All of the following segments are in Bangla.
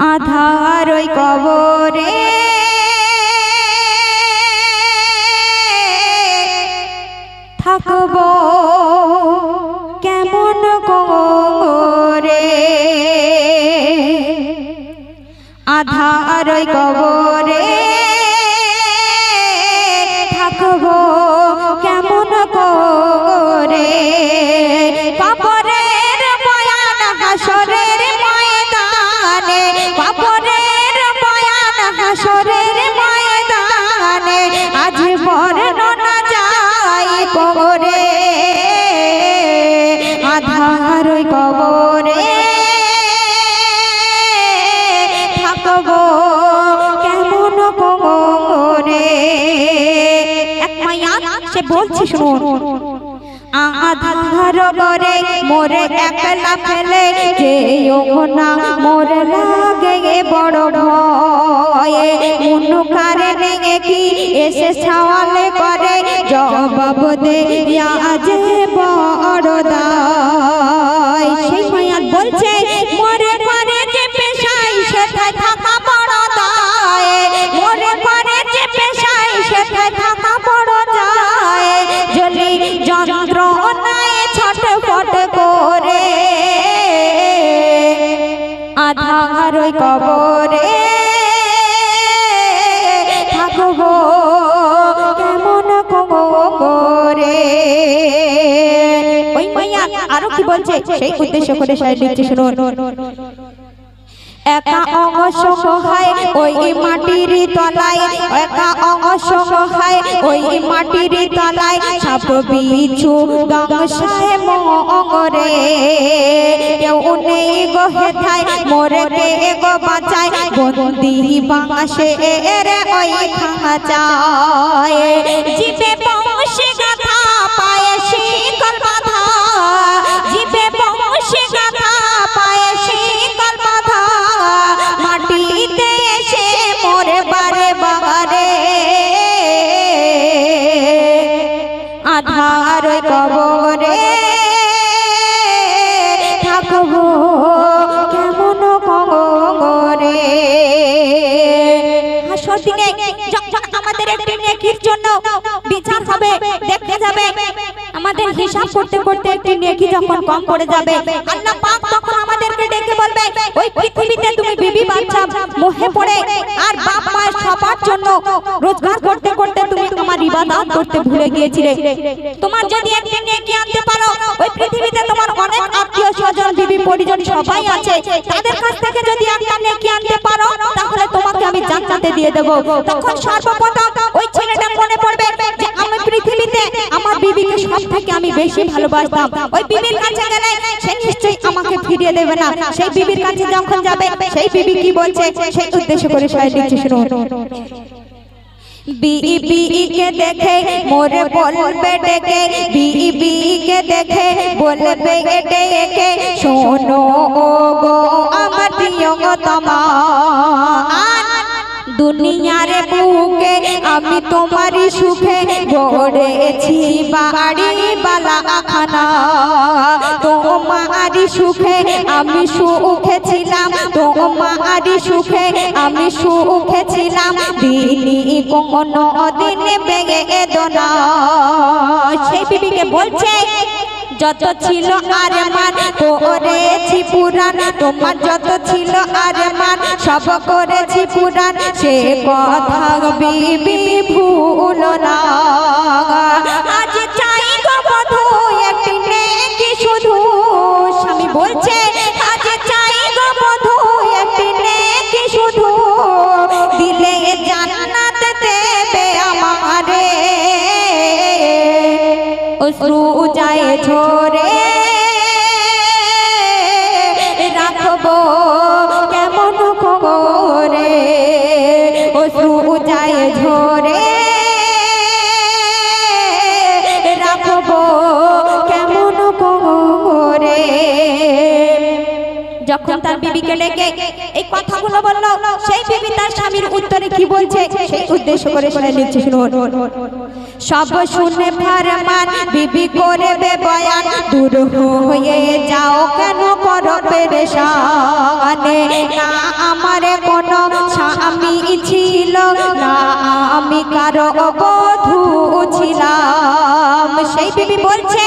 আধার ওই কবরে। থাকব কেমন কবরে আধার ওই কবরে। বলছে শুনুন। আধার বরে মোরে একলা ফেলে মোর লাগে বড় ভয়ে। নেগে কি এসে ছাওয়ালে করে? জবাব দে যে বড় দায় কি বলছে? সেই উদ্দেশ্য করে সাইড দিচ্ছে শুনুন, একা অংশ সহায় ওই মাটির তলায়, একা অংশ সহায় ওই মাটির তলায় সাপ বিছু দংশায় মরে। কেউ নেই গো হেথায় মরে কে গো বাঁচায়। বন্দি বাংশে এর ওই খাঁচায়। জিবে কবরে থাকব কেমন কবরে? যখন আমাদের একটি নেকির জন্য বিচার হবে, দেখতে যাবে, আমাদের হিসাব করতে করতে একটি নেকি যখন কম পড়ে যাবে, আল্লাহ পাক তখন আমাদেরকে ডেকে বলবে, ওই পৃথিবীতে তুমি বিবি বাচ্চা, মোহে পড়ে, আর বাপ মায়ের সবার জন্য রোজগার করতে করতে তোমার ইবাদত করতে ভুলে গিয়েছিলে। তোমার যদি একটি নেকি আনতে পারো, ওই পৃথিবীতে তোমার অনেক আত্মীয় স্বজন, বিবি পরিজন সবাই আছে। তাদের কাছ থেকে যদি একটা নেকি আনতে পারো, তাহলে তোমাকে আমি জান্নাতে দিয়ে দেব। তখন সর্বপ্রথম ওই ছেলেটা মনে পড়বে যে আমি পৃথিবীতে আমার বিবিকে সব থেকে আমি বেশি ভালোবাসতাম। ওই বিবির কাছে গেলে সে নিশ্চয়ই আমাকে ফিরিয়ে দেবে না। সেই বিবির কাছে যখন যাবে, সেই বিবি কি বলছে? সেই উদ্দেশ্য করে সাহেব দিচ্ছে, শুনুন। বিবিকে দেখে, মোরে বলবে ডেকে। বিবিকে দেখে, বলবে ডেকে। শোনো ও গো আমার প্রিয়তমা দুনিয়ার বুকে আমি তোমারই সুখে গড়েছি বাড়ি বালা খানা তোমারই সুখে আমি সুখে ছিলাম। তোমারই সুখে আমি সুখে ছিলাম। দিনই কোনো বলছে, যত ছিল আর মান, করেছি পুরাণ। তোমার যত ছিল আর মান, সব করেছি পুরাণ। সে কথা বিবি ভুল না। আজ অশ্রু যায় ঝরে। রাখব কেমন করে যখন তার বিবিকে ডেকে এই কথাগুলো বলল, সেই বিবি তার স্বামীর উত্তরে কি বলছে? সেই উদ্দেশ্য করে শুনে নিচ্ছে, শুনুন। সব শুনে ফারমান বিবি করবে বয়ান। দূর হয়ে যাও কেন করো পেরেশানে? না আমার কোনো স্বামী ছিল না আমি কারও বধূ ছিলাম। সেই বিবি বলছে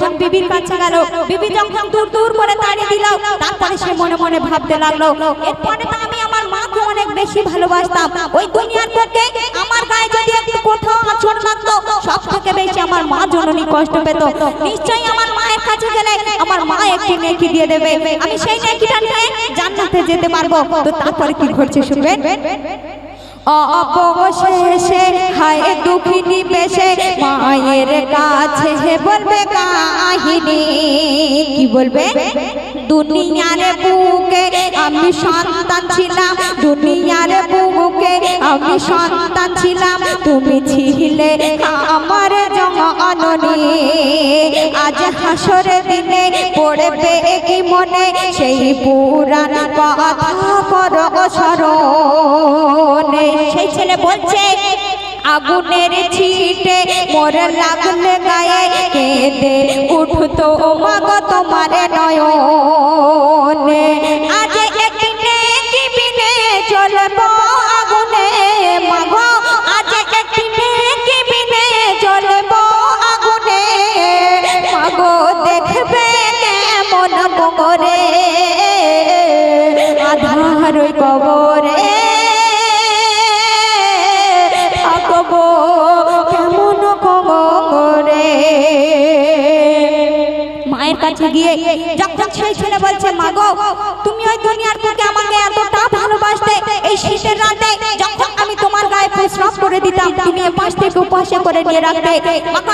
যখন বিবির কাছে গেল, বিবি যখন দূর দূর করে তাড়িয়ে দিল তারপরে সে মনে মনে ভাবতে লাগল, এরপরে তো আমি আমার মাকে অনেক বেশি ভালোবাসতাম। ওই দুনিয়ার থেকে আমার গায়ে যদি একটু কোথাও আচরণ লাগতো, সব থেকে বেশি আমার মা জননী কষ্ট পেত। নিশ্চয়ই আমার মায়ের কাছে গেলে আমার মা একটি নেকি দিয়ে দেবে। আমি সেই নেকিটা নিয়ে জান্নাতে যেতে পারব। তো তারপরে কি ঘটছে শুনবেন? অবশেষে হায় দুঃখিনী বেশে মায়ের কাছে বলবে কাহিনী। কি বলবে? দুনিয়ার বুকে আমি সন্তান ছিলাম, দুনিয়ার বুকে আমি সন্তান ছিলাম। তুমি ছিলে আমার জননী আজ হাসর দিনে পড়বে কি মনে, সেই পুরাণ কথা করো স্মরণে সেই ছেলে বলছে, আগুনের ছিটে মোর লাগলে গায়ে কেঁদে উঠতো মাগ তোমার নয়নে। কবরে। থাকব কেমন করে মায়ের কাছে গিয়ে যখন সেই ছেলে বলছে মাগো তুমি ওই দুনিয়ার থেকে আমাকে এতটা ভালোবাসতে, এই শীতের রাতে যখন আমি তোমার গায়ে প্রস্রাব করে দিতাম, তুমি পাশ থেকে উপাসে করে নিয়ে রাখতে।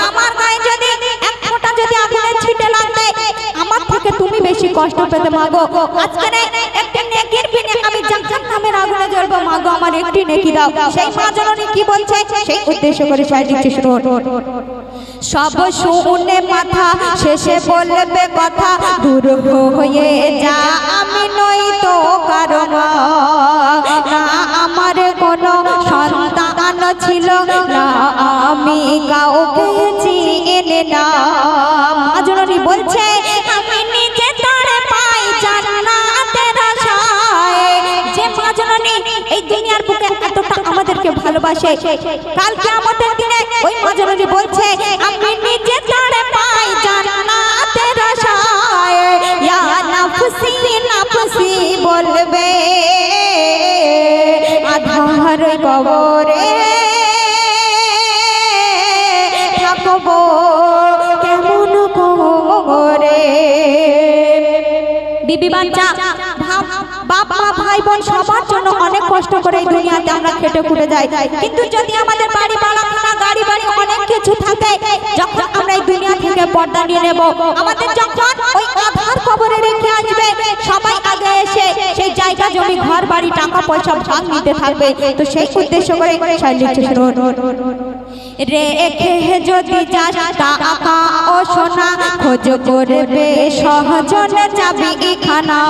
আমার গায়ে যদি এক ফোঁটা যদি আগুনের ছিটে লাগবে আমার থেকে তুমি বেশি কষ্ট পেতে মাগো আজকে একটি নেকির বিনে আমি নামের আগুনে জ্বলবো মাগো আমার একটি নেকি দাও। সেই মা জননী কি বলছে? সেই উদ্দেশ্য করে সাহায্য দিচ্ছে শুনুন সব শুনে মাথা শেষে বলবে কথা, দূর হয়ে যা, আমি নই তো কারও মা। না আমার কোনো সন্তান ছিল, না আমি কাউকে চিনি না। আমাদেরকে ভালোবাসে। কালকে আমাদের দিনে ওই মা জননী বলছে, আমি নিজে তারে পাই জান্নাতের আশায়। ইয়া নাফসি নাফসি বলবে। আধার কবরে থাকব কেমন করে? বিবি বাচ্চা মা ভাই বোন সবার জন্য অনেক কষ্ট করে এই দুনিয়াতে আমরা খেটে খুটে যাই। কিন্তু যদি আমাদের বাড়ি বাড়াখানা গাড়ি বাড়ি অনেক কিছু থাকে, যখন আমরা এই দুনিয়া থেকে পর্দা নিয়ে নেব, আমাদের যখন ওই আধার কবরে রেখে আসবে, সবাই আগে এসে সেই জায়গা জমি, ঘর, বাড়ি, টাকা, পয়সা, ভাগ নিতে থাকবে। তো সেই উদ্দেশ্য করে রেখে যদি যাস টাকা ও সোনা, খোঁজ করবে সহজন যাবি খানা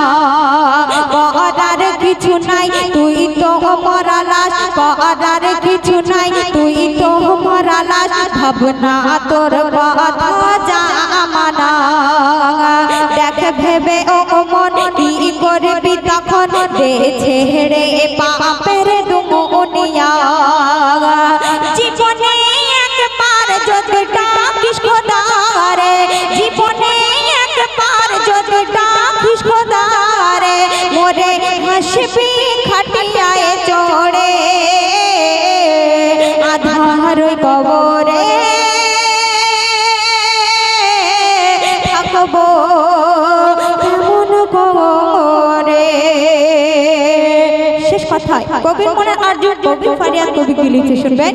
করার কিছু নাই, তুই তো মরালাস, করার কিছু নাই, তুই তো মরালাস, ভাবনা তোর কথা জামানা দেখ ভেবে ও মন কি করবি তখন দে ছেড়ে পাপের দুমুনিয়া জীবনে হাসবি খাটিয়ায় চড়ে, আধার কবরে থাকব কেমন করে? শেষ কথায়, কবির মনে আর্জুন কবি ফারিয়াদ কবি কি শুনবেন?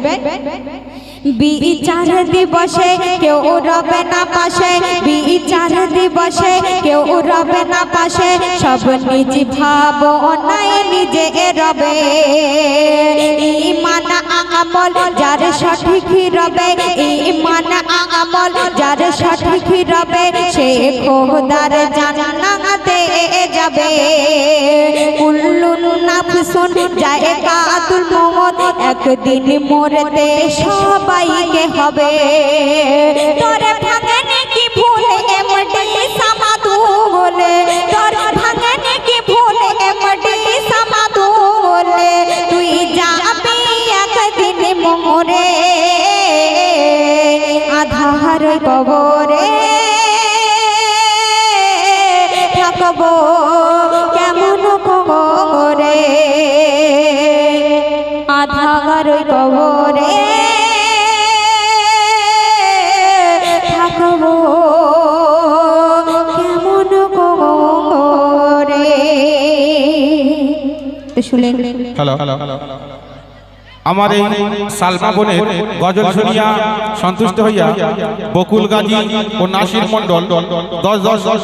বিচার দিবসে কেউ রবে না পাশে, বিচার দিবসে কেউ রবে না পাশে, সব নিজ ভাব নাই নিজে রবে ইমান আমল যার সঠিক রবে ইমান আমল যার সঠিক রবে, সে খোদার জান্নাতে যাবে। নাফসুন জায়গাতুল মউত একদিন মরতে সবাইকে হবে। তোরে ভাঙনে কি ভুল, এমডি সামাদু বলে তোর ভাঙনে কি ভুল, এমডি সামাদু বলে তুই যাবি একদিন মোরে আধার কবরে শুনলেন হ্যালো। আমার এই সালমা বোনের গজল শুনিয়া সন্তুষ্ট হইয়া বকুল গাজী ও নাসির মন্ডল দশ দশ দশ